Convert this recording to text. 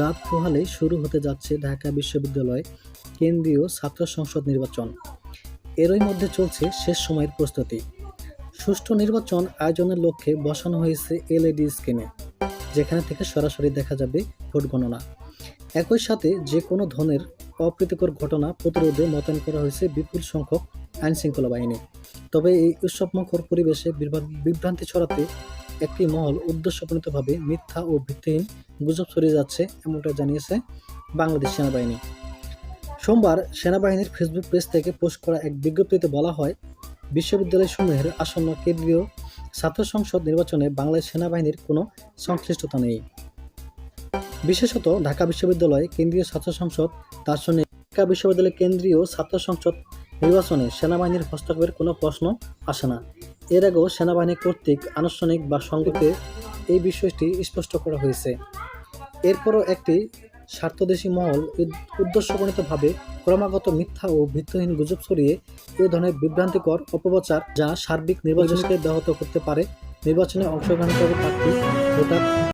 রাত পোহালেই শুরু হতে যাচ্ছে ঢাকা বিশ্ববিদ্যালয় কেন্দ্রীয় ছাত্র সংসদ নির্বাচন। এরই মধ্যে চলছে শেষ সময়ের প্রস্তুতি। সুষ্ঠু নির্বাচন আয়োজনের লক্ষ্যে বসানো হয়েছে এলইডি স্ক্রিনে, যেখানে থেকে সরাসরি দেখা যাবে ভোট গণনা। একই সাথে যে কোনো ধরনের অপ্রীতিকর ঘটনা প্রতিরোধে মোতায়েন করা হয়েছে বিপুল সংখ্যক আইন শৃঙ্খলা বাহিনী। তবে এই উৎসবমুখর পরিবেশে বিভ্রান্তি ছড়াতে একটি মহল উদ্দেশ্যপ্রণীতভাবে মিথ্যা ও ভিত্তিহীন গুজব ছড়িয়ে যাচ্ছে এমনটা জানিয়েছে বাংলাদেশ সেনাবাহিনী। সোমবার সেনাবাহিনীর ফেসবুক পেজ থেকে পোস্ট করা এক বিজ্ঞপ্তিতে বলা হয় বিশ্ববিদ্যালয় সমূহের আসন্ন কেন্দ্রীয় ছাত্র সংসদ নির্বাচনে বাংলাদেশ সেনাবাহিনীর কোনো সংশ্লিষ্টতা নেই। বিশেষত ঢাকা বিশ্ববিদ্যালয় কেন্দ্রীয় ছাত্র সংসদ, দার্শনিক ঢাকা বিশ্ববিদ্যালয় কেন্দ্রীয় ছাত্র সংসদ নির্বাচনে সেনাবাহিনীর হস্তক্ষেপের কোনো প্রশ্ন আসে না। এর আগেও সেনাবাহিনী কর্তৃক আনুষ্ঠানিক বা সংগীতে এই বিষয়টি স্পষ্ট করা হয়েছে। এরপরও একটি স্বার্থদেশী মহল উদ্দেশ্যগণিতভাবে ক্রমাগত মিথ্যা ও ভিত্তহীন গুজব ছড়িয়ে এ ধরনের বিভ্রান্তিকর অপপ্রচার যা সার্বিক নির্বাচনকে ব্যাহত করতে পারে নির্বাচনে অংশগ্রহণকারী প্রার্থী ভোটার